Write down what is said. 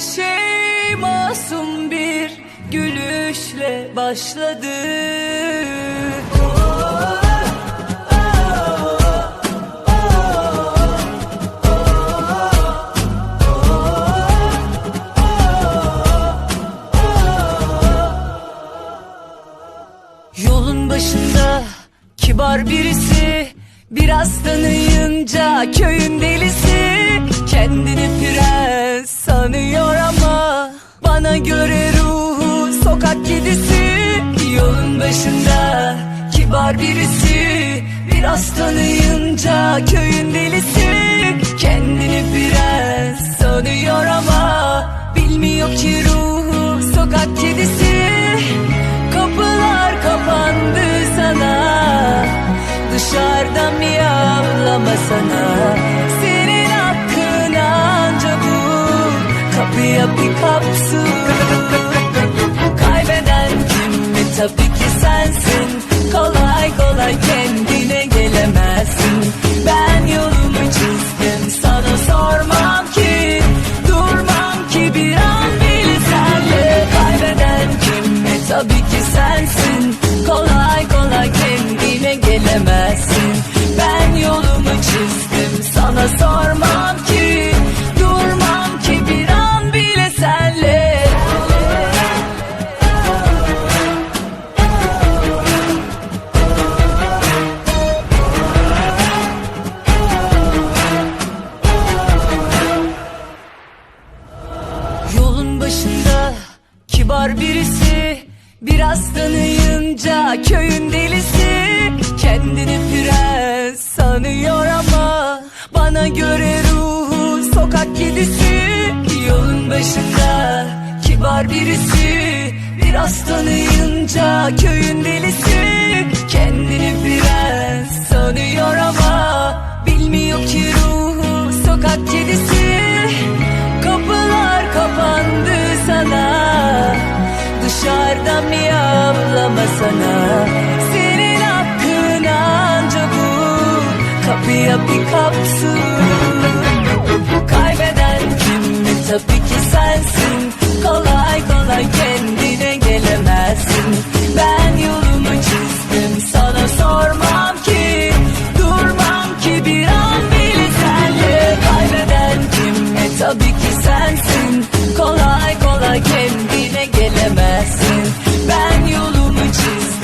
Şey masum bir gülüşle başladı. Yolun başında kibar birisi Biraz tanıyınca köyün göre ruhu sokak kedisi. Yolun başında kibar birisi. Biraz tanıyınca köyün delisi. Kendini prens sanıyor ama Bilmiyor ki ruhu sokak kedisi. Kapılar kapandı sana. Dışarıdan miyavlama sana Kapıya bir kapsın Kaybeden kim mi? Tabii ki sensin. Kolay kolay kendine gelemezsin. Ben yolumu çizdim. Sana sormam ki Durmam ki bir an bile senle. Kaybeden kim mi? Tabii ki sensin. Kolay kolay kendine gelemezsin. Ben yolumu çizdim. Sana sormam Başında kibar birisi. Biraz tanıyınca köyün delisi. Kendini prens sanıyor ama Bana göre ruhu sokak kedisi. Yolun başında kibar birisi. Biraz tanıyınca köyün delisi sana. Senin hakkın anca bu. Kapıya bir kapsın. Kaybeden kim mi? Tabii ki sensin. Kolay kolay kendine gelemezsin. Ben yolumu çizdim. Sana sormam ki Durmam ki bir an bile senle. Kaybeden kim mi? Tabii ki sensin. Kolay kolay kendine gelemezsin. Ben yolumu çizdim sana sormam ki